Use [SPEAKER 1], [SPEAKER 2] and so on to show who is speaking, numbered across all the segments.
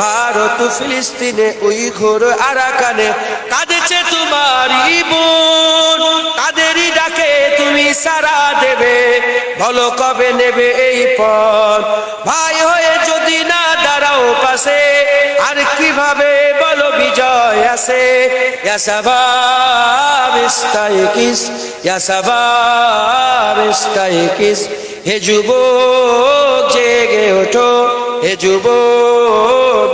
[SPEAKER 1] ভারত ফিলিস্তিনে ওই ঘোর আরাকানে। কাঁদেছে তোমার বোন তাদেরই ডাকে তুমি সারা দেবে? বলো কবে নেবে এই পথ? ভাই হয়ে যদি না দাঁড়াও পাশে, আর কীভাবে বলো বিজয় আসে? ইয়াসাবাব ইস্তাইকিস ইয়াসাবাব ইস্তাইকিস। হে যুবক, জেগে ওঠো, হে যুবক।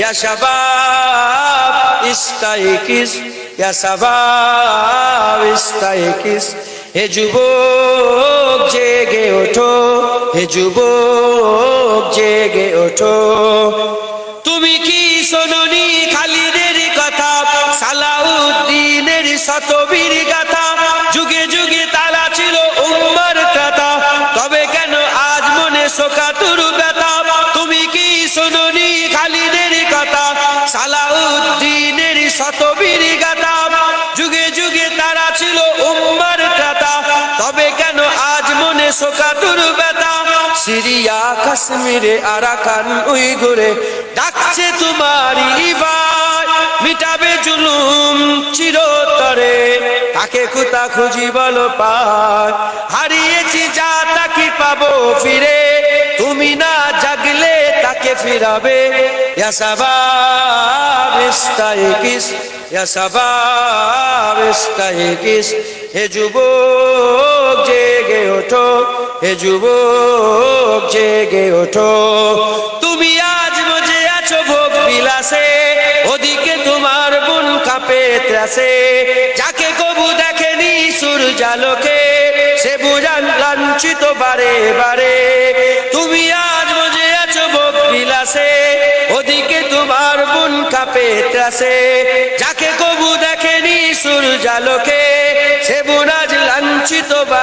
[SPEAKER 1] ইয়া শাবাব ইস্তাইকিস ইয়া শাবাব ইস্তাইকিস হে যুবক জেগে ওঠো হে যুবক জেগে ওঠো। শোকাতুর ব্যথা সিরিয়া, কাশ্মীরে, আরাকান উই ঘুরে ডাকছে তোমারই ভাই মিটাবে জুলুম চিরতরে, তাকে কুতা খুঁজি বলো পায়। হারিয়েছি যা তাকে পাবো ফিরে, তুমি না জাগলে তাকে ফিরাবে। হে যুবক, জেগে ওঠো। হে যুবক জেগে ওঠো। তুমি আজ বজে আছো ভোগ বিলাসে, ওদিকে তোমার বোন কাঁপে ত্রাসে। যাকে কবু দেখেনি সূর্যালোকে সে বুঝান লাঞ্ছিত বারে বারে। তুমি আজ বজে আছো ভোগ বিলাসে, ওদিকে তোমার বোন কাঁপে ত্রাসে। যাকে কবু দেখেনি সূর্যালোকে সে বুনাজ লাঞ্ছিত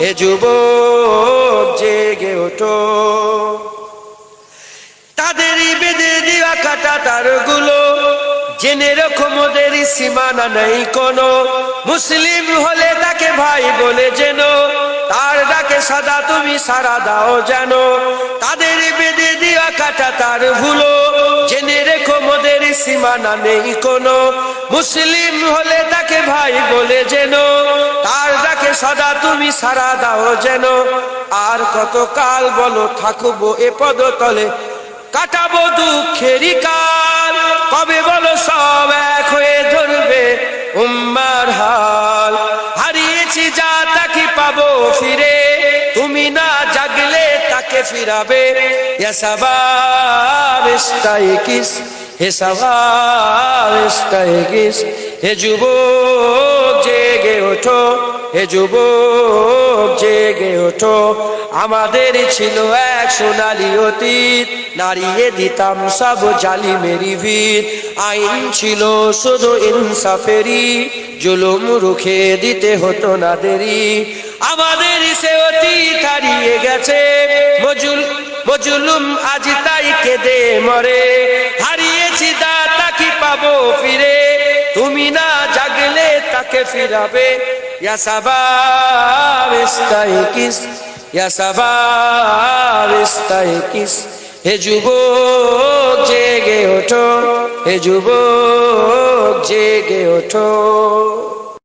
[SPEAKER 1] হে যুবক জেগে ওঠো। তাদেরই বেঁধে দেওয়া কাটা তারগুলো, জেনে রকম ওদের সীমানা নেই কোনো। মুসলিম হলে তাকে ভাই বলে যেন তার ডাকে সাদা তুমি সারা দাও যেন তাদের বেঁধে দেওয়া কাটা তার ভুলো জেনে রেখো মোদের সীমানা নেই কোনো। মুসলিম হলে তাকে ভাই বলে যেন তার ডাকে সদা তুমি সারা দাও যেন। আর কত কাল বলো থাকব এ পদতলে। কাটাবো দুঃখেরই কাল। কবে বলো সব এক হয়ে ধরবে উম্মার হাল। হারিয়েছি যা তাকে পাবো ফিরে। তুমি না জাগলে তাকে ফিরাবে। ইয়াসাবাব ইস্তাইকিস। হে ইস্তাইকিস হে যুবক, জেগে ওঠো। হে যুবক, জেগে ওঠো। আমাদের ছিল এক সোনালি অতীত। নারিয়ে দিতাম সব জালি মেরি ভিত। আইন ছিল শুধু ইনসাফেরি জুলুম রুখে দিতে হতো না দেরি আমাদের সে অতীত হারিয়ে গেছে। মজুল মজুলুম আজ তাই কেঁদে মরে। হারিয়েছি দাতা কি পাবো ফিরে। তুমি না জাগলে তাকে ফিরাবে। ইয়া সাবাব ইস্তাইকিস ইয়া সাবাব ইস্তাইকিস হে যুবক, জেগে ওঠো, হে যুবক, জেগে ওঠো।